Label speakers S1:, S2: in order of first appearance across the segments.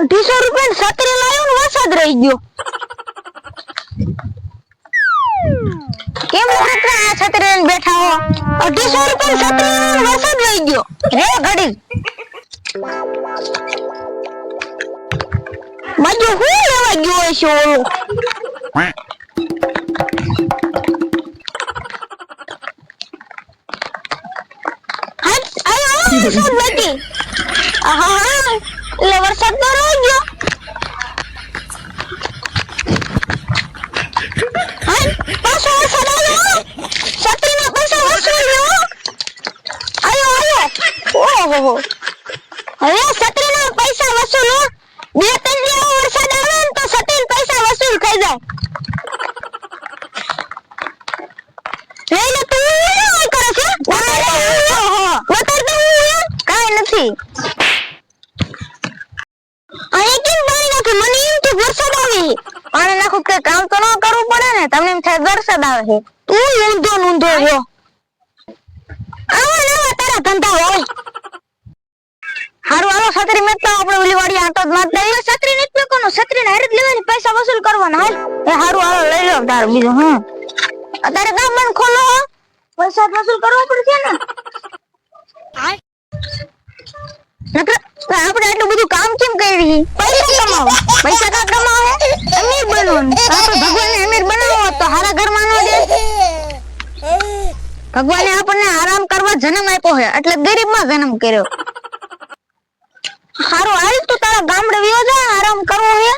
S1: અઢીસો રૂપિયા છત્રી લાવ્યો ને વરસાદ રહી ગયો. કેમ નકરા આ છત્રી લઈને બેઠા હો? અઢીસો રૂપિયા છત્રી વરસાદ રહી ગયો. રે ઘડી બાજુ હું લેવા ગયો છે ઓલો વરસાદ નથી આહા એટલે વરસાદ તો ગયો પાછો વરસાદ આવ્યો છત્રીના પૈસા વસૂલ લ્યો આયો આવ્યો ઓહો હવે પૈસા વસૂલ હો. બે ત્રણ જેવો વરસાદ આવે ને તો છત્રીના પૈસા વસૂલ થઈ જાય લઈ લે તું શું કરે છે બતાડ તો હું અહીં કેમ પાણી નાખ્યું મને એમ કે વરસાદ આવે. પાણી નાખું કે કામ તો ન કરવું પડે ને, તમને એમ થાય વરસાદ આવે. છે તું ઊંધો ઊંધો રહ્યો. આવા નવા તારા ધંધા હોય. હારું, હાલો, છત્રી મેં તો આપણે ઓલી વાડી આટો જ મારતા આવીએ. છત્રી નથી કોનો છત્રી ને હારે જ લેવાની, પૈસા વસૂલ કરવાના, હાલ. એ હારું, હાલો, લઈ લો, તારું બીજું હા અત્યારે કામ બંધ ખોલો. પૈસા વસૂલ કરવા પડશે ને નકર આપણે આટલું બધું કામ પૈસા કમાવો. પૈસા કા કમાવો. અમીર બનવું આપણે ભગવાનને અમીર બનાવો તો હારા ઘરમાં ન દે ભગવાને આપણને આરામ કરવા જન્મ આપ્યો છે એટલે ગરીબમાં જન્મ કર્યો. હારું, હાલ તું તારા ગામડે વિયો જા, આરામ કરવો છે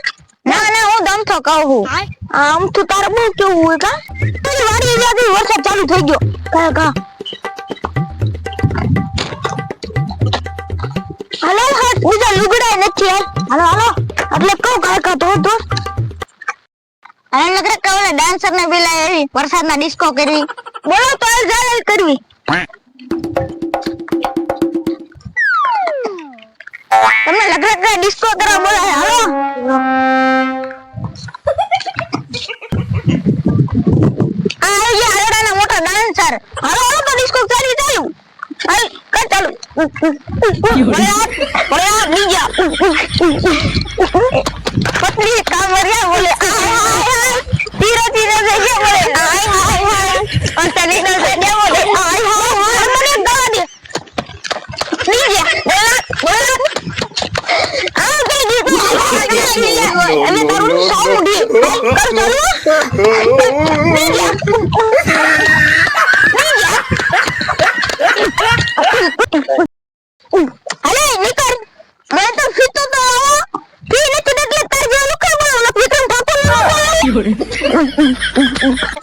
S1: ના ના, હું દમથો કહું આમ તું તારે બહુ કેવું હોય કા? તારી વાડી જ્યાંથી વરસાદ ચાલુ થઈ ગયો. કા કા? હાથ બીજા લુગડા નથી યાર. હાલો હાલો. એટલે કઉ કાકા તો તો. હાલ નકરે કવલે ડાન્સર ને બિલા એવી વરસાદના ડિસ્કો કરવી. બોલો તો જાલ કરવી. તમને કે ડિસ્કો કરવા બોલાવે હાલો. આ આવી ગયા હરડાના ડાન્સર હાલો હાલો તો ડિસ્કો કરવી ચાલુ. કર ચાલુ. પતલી કામરિયા બોલે ધીરે ધીરે જઈએ બોલે આય હાય હાય અંતરી નો સે કે બોલે આય હાય મને ગાડી બીજા બોલા બોલા આ ગઈ ગીત અને તારું સાઉન્ડ કર ચાલુ 嗯嗯嗯嗯。